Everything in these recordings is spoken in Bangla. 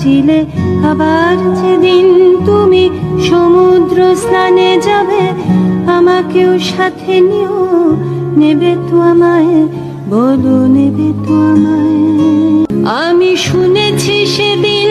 চিলে আবার যেদিন তুমি সমুদ্র স্নানে যাবে, আমাকেও সাথে নিও, নেবে তো আমায়, বলো নেবে তো আমায়। আমি শুনেছি সেদিন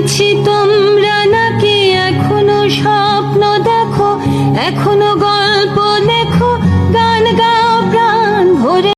করেছি তো